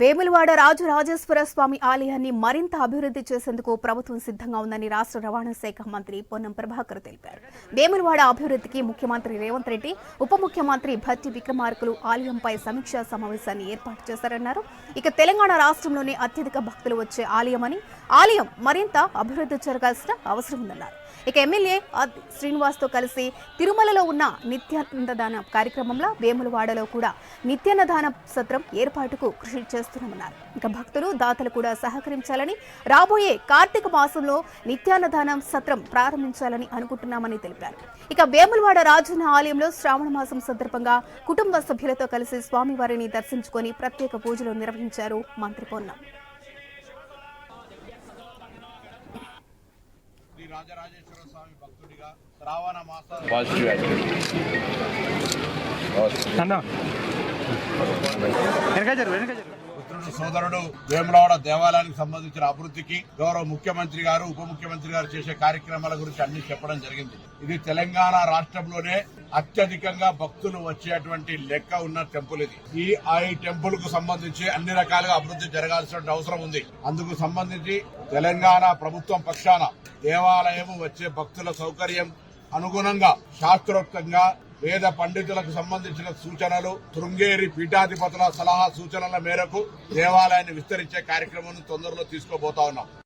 వేములవాడ రాజు రాజేశ్వర స్వామి ఆలయాన్ని మరింత అభివృద్ధి చేసేందుకు ప్రభుత్వం సిద్ధంగా ఉందని రాష్ట్ర రవాణా శాఖ మంత్రి పొన్నం ప్రభాకర్ తెలిపారు. వేములవాడ అభివృద్ధికి ముఖ్యమంత్రి రేవంత్ రెడ్డి ఉప ముఖ్యమంత్రి భట్టి విక్రమార్కులు ఆలయంపై సమీక్షా సమావేశాన్ని ఏర్పాటు చేశారన్నారు. ఇక తెలంగాణ రాష్ట్రంలోనే అత్యధిక భక్తులు వచ్చే ఆలయమని ఆలయం మరింత అభివృద్ధి జరగాల్సిన అవసరం ఉందన్నారు. ఇక ఎమ్మెల్యే శ్రీనివాస్తో కలిసి తిరుమలలో ఉన్న నిత్యాన్నదాన కార్యక్రమంలో వేములవాడలో కూడా నిత్యాన్నదాన సత్రం ఏర్పాటుకు కృషి చేస్తున్నామన్నారు. ఇక భక్తులు దాతలు కూడా సహకరించాలని రాబోయే కార్తీక మాసంలో నిత్యాన్నదానం సత్రం ప్రారంభించాలని అనుకుంటున్నామని తెలిపారు. ఇక వేములవాడ రాజన్న ఆలయంలో శ్రావణ మాసం సందర్భంగా కుటుంబ సభ్యులతో కలిసి స్వామివారిని దర్శించుకొని ప్రత్యేక పూజలు నిర్వహించారు మంత్రి పొన్నం. శ్రీ రాజరాజేశ్వర స్వామి భక్తుడిగా శ్రావణ మాస వెనక జరుగు వెనక జరుగు. పుత్రుడు సోదరుడు వేములవాడ దేవాలయానికి సంబంధించిన అభివృద్ధికి గౌరవ ముఖ్యమంత్రి గారు ఉప ముఖ్యమంత్రి గారు చేసే కార్యక్రమాల గురించి అన్ని చెప్పడం జరిగింది. ఇది తెలంగాణ రాష్ట్రంలోనే అత్యధికంగా భక్తులు వచ్చేటువంటి లెక్క ఉన్న టెంపుల్ ఇది. ఈ ఆ ఈ టెంపుల్కు సంబంధించి అన్ని రకాలుగా అభివృద్ధి జరగాల్సిన అవసరం ఉంది. అందుకు సంబంధించి తెలంగాణ ప్రభుత్వం పక్షాన దేవాలయం వచ్చే భక్తుల సౌకర్యం అనుగుణంగా శాస్త్రోక్తంగా వేద పండితులకు సంబంధించిన సూచనలు శృంగేరి పీఠాధిపతుల సలహా సూచనల మేరకు దేవాలయాన్ని విస్తరించే కార్యక్రమం తొందరలో తీసుకోబోతా ఉన్నాం.